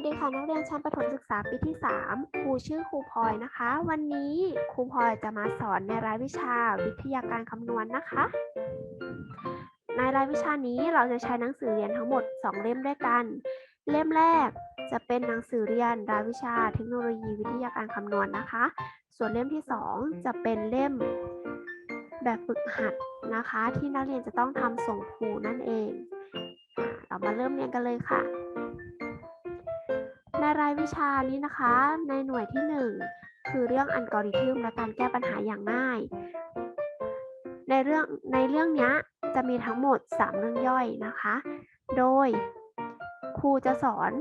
วัสดีค่ะนักเรียนชั้นประถมศึกษาปีที่ 3 ครูชื่อครูพลอยนะคะ วันนี้ครูพลอยจะมาสอนในรายวิชาวิทยาการคำนวณนะคะ ในรายวิชานี้เราจะใช้หนังสือเรียนทั้งหมด 2 เล่มด้วยกัน เล่มแรกจะเป็นหนังสือเรียนรายวิชาเทคโนโลยีวิทยาการคำนวณนะคะ ส่วนเล่มที่ 2 จะเป็นเล่มแบบฝึกหัดนะคะ ที่นักเรียนจะต้องทำส่งครูนั่นเอง เรามาเริ่มเรียนกันเลยค่ะ ในรายวิชานี้นะคะ ในหน่วยที่ 1 คือเรื่องอัลกอริทึมและการแก้ปัญหาอย่างง่าย ในเรื่องในเรื่องนี้จะมีทั้งหมด 3 เรื่องย่อยนะคะ โดยครูจะสอน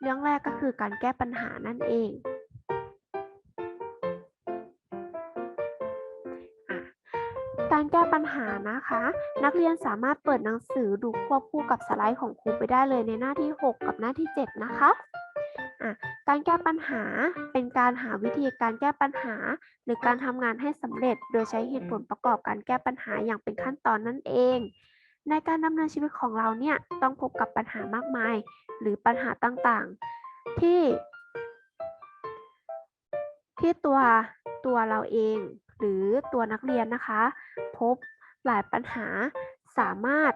เรื่องแรกก็คือการแก้ปัญหานั่นเอง การแก้ปัญหานะคะ นักเรียนสามารถเปิดหนังสือดูควบคู่กับสไลด์ของครูไปได้เลยในหน้าที่ 6 กับหน้าที่ 7 นะคะอะการแก้ปัญหาเป็นการหาวิธีการแก้ปัญหา หรือการทำงานให้สำเร็จ โดยใช้เหตุผลประกอบการแก้ปัญหาอย่างเป็นขั้นตอนนั่นเอง ในการดำเนินชีวิตของเราเนี่ยต้องพบกับปัญหามากมาย หรือปัญหาต่างๆ ที่ ที่ตัวตัวเราเอง หรือตัวนักเรียนนะคะ พบหลายปัญหาสามารถ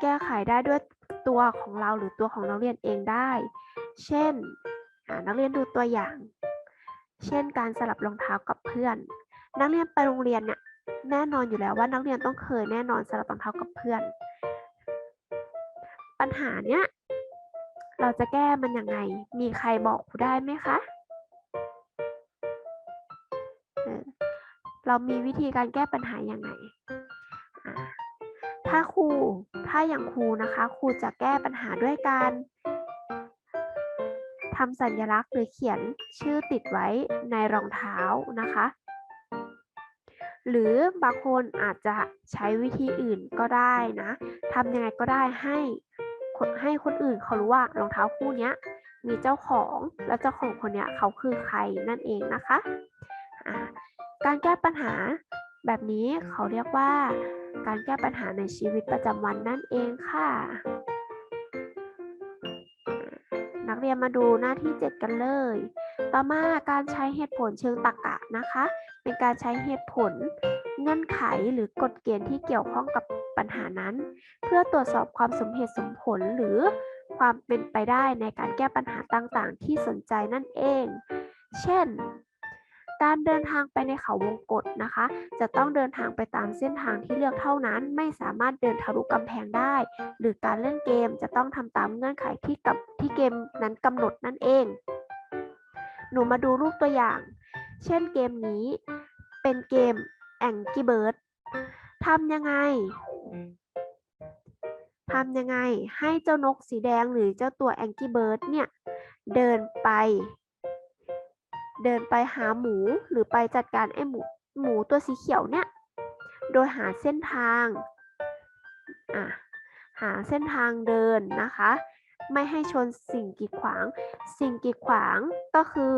แก้ไขได้ด้วยตัวของเราหรือตัวของนักเรียนเองได้ เช่น นักเรียนดูตัวอย่าง เช่น การสลับรองเท้ากับเพื่อน นักเรียนไปโรงเรียนเนี่ยแน่นอนอยู่แล้วว่านักเรียนต้องเคยแน่นอนสลับรองเท้ากับเพื่อน ปัญหาเนี้ยเราจะแก้มันยังไง มีใครบอกครูได้ไหมคะ เรามีวิธีการแก้ปัญหาอยังไงอ่าถ้าครูถ้าอย่างครูนะคะ ครูจะแก้ปัญหาด้วยการทำสัญลักษณ์หรือเขียนชื่อติดไว้ในรองเท้านะคะ หรือบางคนอาจจะใช้วิธีอื่นก็ได้นะทำยังไงก็ได้ให้ให้คนอื่นเขารู้ว่ารองเท้าคู่นี้มีเจ้าของและเจ้าของคนนี้เขาคือใครนั่นเองนะคะ การแก้ปัญหา แบบนี้เขาเรียกว่า การแก้ปัญหาในชีวิตประจำวันนั่นเองค่ะ นักเรียนมาดูหน้าที่ 7 กันเลย ต่อมาการใช้เหตุผลเชิงตรรกะนะคะ เป็นการใช้เหตุผลเงื่อนไขหรือกฎเกณฑ์ที่เกี่ยวข้องกับปัญหานั้น เพื่อตรวจสอบความสมเหตุสมผลหรือความเป็นไปได้ในการแก้ปัญหาต่างๆ ที่สนใจนั่นเอง เช่น การเดินทางไปในเขาวงกฏนะคะ จะต้องเดินทางไปตามเส้นทางที่เลือกเท่านั้น ไม่สามารถเดินทะลุกำแพงได้ หรือการเล่นเกมจะต้องทำตามเงื่อนไขที่กับที่เกมนั้นกำหนดนั่นเอง หนูมาดูรูปตัวอย่าง เช่นเกมนี้เป็นเกม Angry Bird ทำยังไงทำยังไงให้เจ้านกสีแดงหรือเจ้าตัว Angry Bird เนี่ย เดินไป เดินไปหาหมูหรือไปจัดการไอ้หมูหมูตัวสีเขียวเนี่ย โดยหาเส้นทางอะหาเส้นทางเดินนะคะ ไม่ให้ชนสิ่งกีดขวาง สิ่งกีดขวางก็คือ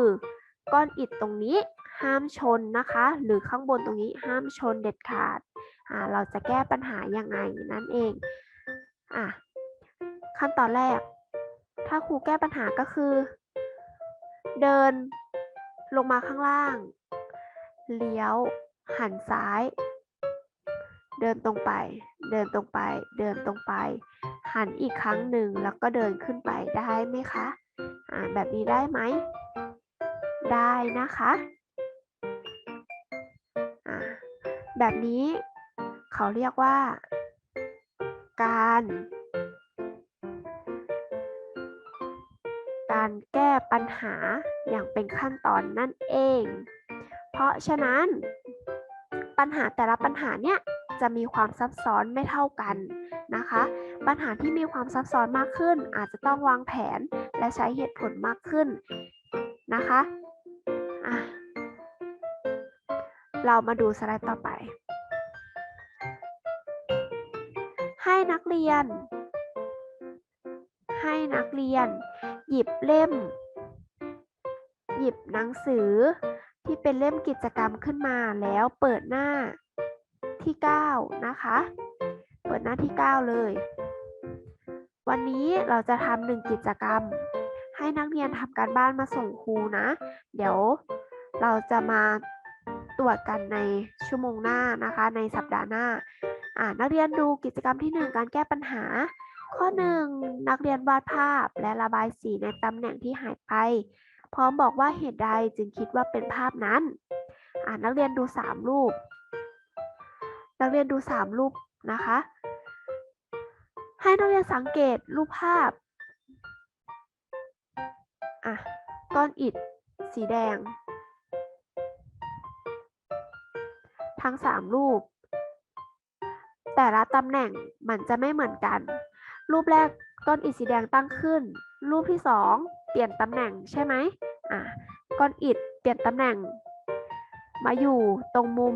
ก้อนอิฐตรงนี้ห้ามชนนะคะ หรือข้างบนตรงนี้ห้ามชนเด็ดขาดาเราจะแก้ปัญหายังไงนั่นเองอะขั้นตอนแรก ถ้าครูแก้ปัญหาก็คือ เดิน ลงมาข้างล่าง เลี้ยว หันซ้าย เดินตรงไป เดินตรงไป เดินตรงไป หันอีกครั้งหนึ่งแล้วก็เดินขึ้นไปได้ไหมคะอ่าแบบนี้ได้ไหม ได้นะคะอ่าแบบนี้เขาเรียกว่า การ การแก้ปัญหาอย่างเป็นขั้นตอนนั่นเอง เพราะฉะนั้น ปัญหาแต่ละปัญหาเนี่ยจะมีความซับซ้อนไม่เท่ากันนะคะ ปัญหาที่มีความซับซ้อนมากขึ้น อาจจะต้องวางแผนและใช้เหตุผลมากขึ้นนะคะอะเรามาดูสไลด์ต่อไป ให้นักเรียน ให้นักเรียน หยิบเล่ม หยิบหนังสือที่เป็นเล่มกิจกรรมขึ้นมาแล้วเปิดหน้าที่ 9 นะคะ เปิดหน้าที่ 9 เลย วันนี้เราจะทำหนึ่งกิจกรรม ให้นักเรียนทำการบ้านมาส่งครูนะ เดี๋ยวเราจะมาตรวจกันในชั่วโมงหน้านะคะ ในสัปดาห์หน้า นักเรียนดูกิจกรรมที่ 1 การแก้ปัญหา ข้อ 1 นักเรียนวาดภาพและระบายสีในตำแหน่งที่หายไป พร้อมบอกว่าเหตุใดจึงคิดว่าเป็นภาพนั้น อ่านักเรียนดู 3 รูป นักเรียนดู 3 รูปนะคะ ให้นักเรียนสังเกตรูปภาพ อะ ก้อนอิฐ สีแดง ทั้ง 3 รูปแต่ละตำแหน่งมันจะไม่เหมือนกัน รูปแรกก้อนอิฐสีแดงตั้งขึ้น รูปที่ 2 เปลี่ยนตำแหน่งใช่ไหมอะก้อนอิฐเปลี่ยนตำแหน่ง มาอยู่ตรงมุม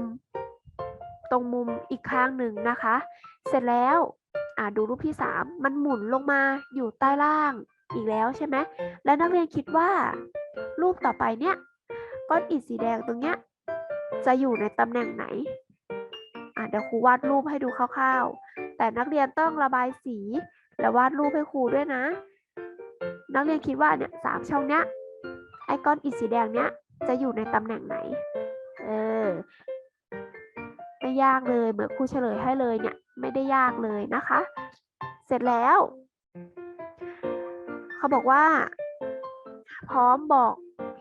ตรงมุมอีกข้างหนึ่งนะคะ เสร็จแล้วอะดูรูปที่ 3 มันหมุนลงมาอยู่ใต้ล่างอีกแล้วใช่ไหมแล้วนักเรียนคิดว่า รูปต่อไปเนี่ยก้อนอิฐสีแดงตรงเนี้ยจะอยู่ในตำแหน่งไหนอะเดี๋ยวครูวาดรูปให้ดูคร่าวๆ แต่นักเรียนต้องระบายสี และวาดรูปให้ครูด้วยนะ นักเรียนคิดว่าเนี่ยสามช่องเนี้ยไอ้ก้อนอิฐสีแดงเนี้ยจะอยู่ในตำแหน่งไหน เออไม่ยากเลยเหมือนครูเฉลยให้เลยเนี่ยไม่ได้ยากเลยนะคะ เสร็จแล้ว เขาบอกว่า พร้อมบอก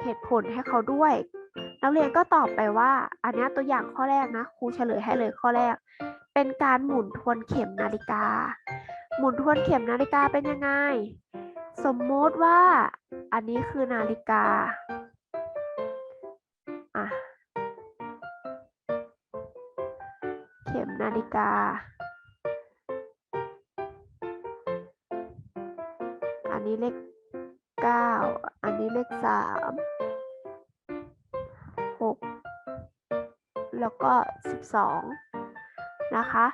เหตุผลให้เขาด้วย นักเรียนก็ตอบไปว่า อันนี้ตัวอย่างข้อแรกนะครูเฉลยให้เลยข้อแรก เป็นการหมุนทวนเข็มนาฬิกา หมุนทวนเข็มนาฬิกาเป็นยังไง สมมติว่า อันนี้คือนาฬิกาอะเข็มนาฬิกา อันนี้เลขเก้าอันนี้เลขสามหกแล้วก็สิบองนะคะ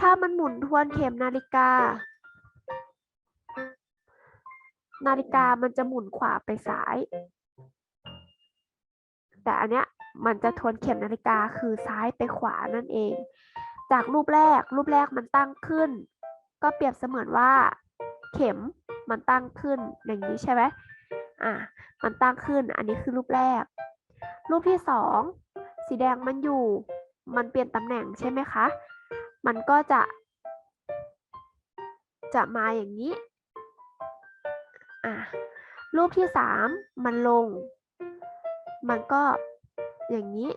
ถ้ามันหมุนทวนเข็มนาฬิกา นาฬิกามันจะหมุนขวาไปซ้าย แต่อันเนี้ยมันจะทวนเข็มนาฬิกาคือซ้ายไปขวานั่นเอง จากรูปแรกรูปแรกมันตั้งขึ้น ก็เปรียบเสมือนว่า เข็มมันตั้งขึ้นอย่างนี้ใช่ไหมอะมันตั้งขึ้นอันนี้คือรูปแรก รูปที่สองสีแดงมันอยู่ มันเปลี่ยนตำแหน่งใช่ไหมคะ มันก็จะ จะมาอย่างนี้อะรูปที่สามมันลง มันก็อย่างนี้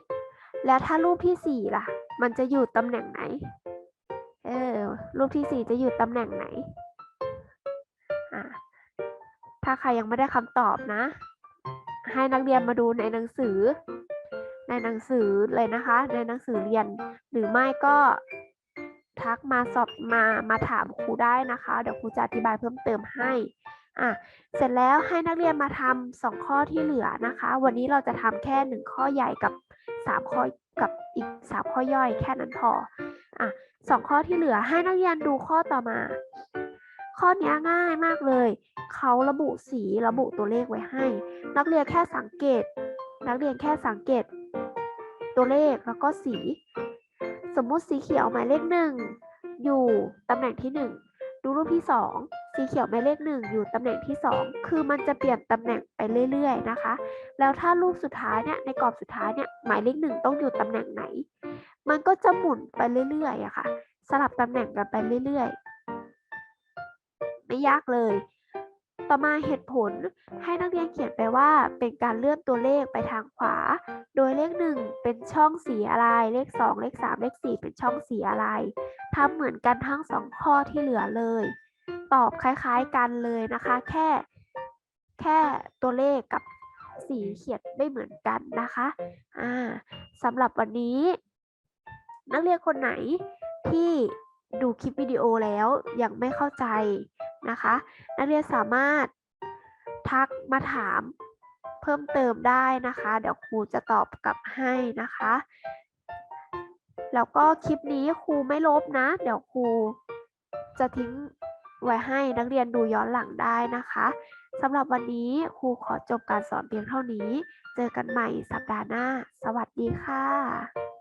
แล้วถ้ารูปที่สี่ล่ะ มันจะอยู่ตำแหน่งไหน เออ รูปที่สี่จะอยู่ตำแหน่งไหน อะ ถ้าใครยังไม่ได้คำตอบนะ ให้นักเรียนมาดูในหนังสือ ในหนังสือเลยนะคะ ในหนังสือเรียน หรือไม่ก็ ทักมาสอบมามาถามครูได้นะคะ เดี๋ยวครูจะอธิบายเพิ่มเติมให้อะเสร็จแล้วให้นักเรียนมาทำสองข้อที่เหลือนะคะ วันนี้เราจะทำแค่หนึ่งข้อใหญ่กับสามข้อกับอีกสามข้อย่อยแค่นั้นพออะสองข้อที่เหลือให้นักเรียนดูข้อต่อมา ข้อนี้ง่ายมากเลย เขาระบุสีระบุตัวเลขไว้ให้ นักเรียนแค่สังเกต นักเรียนแค่สังเกต ตัวเลขแล้วก็สี สมมุติสีเขียวหมายเลขหนึ่งอยู่ตำแหน่งที่หนึ่งดูรูปที่สองสีเขียวหมายเลขหนึ่งอยู่ตำแหน่งที่สองคือมันจะเปลี่ยนตำแหน่งไปเรื่อยๆนะคะ แล้วถ้ารูปสุดท้ายเนี่ยในกรอบสุดท้ายเนี่ยหมายเลขหนึ่งต้องอยู่ตำแหน่งไหน มันก็จะหมุนไปเรื่อยๆอะค่ะ สลับตำแหน่งกันไปเรื่อยๆ ไม่ยากเลย ต่อมาเหตุผลให้นักเรียนเขียนไปว่าเป็นการเลื่อนตัวเลขไปทางขวา โดยเลขหนึ่งเป็นช่องสีอะไร เลขสองเลขสามเลขสี่เป็นช่องสีอะไรทำเหมือนกันทั้งสองข้อที่เหลือเลย ตอบคล้ายๆกันเลยนะคะ แค่ แค่ตัวเลขกับสีเขียนไม่เหมือนกันนะคะอ่าสำหรับวันนี้ นักเรียนคนไหนที่ดูคลิปวิดีโอแล้วยังไม่เข้าใจ นะคะ นักเรียนสามารถทักมาถามเพิ่มเติมได้นะคะ เดี๋ยวครูจะตอบกลับให้นะคะ แล้วก็คลิปนี้ครูไม่ลบนะ เดี๋ยวครูจะทิ้งไว้ให้นักเรียนดูย้อนหลังได้นะคะสำหรับวันนี้ครูขอจบการสอนเพียงเท่านี้ เจอกันใหม่สัปดาห์หน้า สวัสดีค่ะ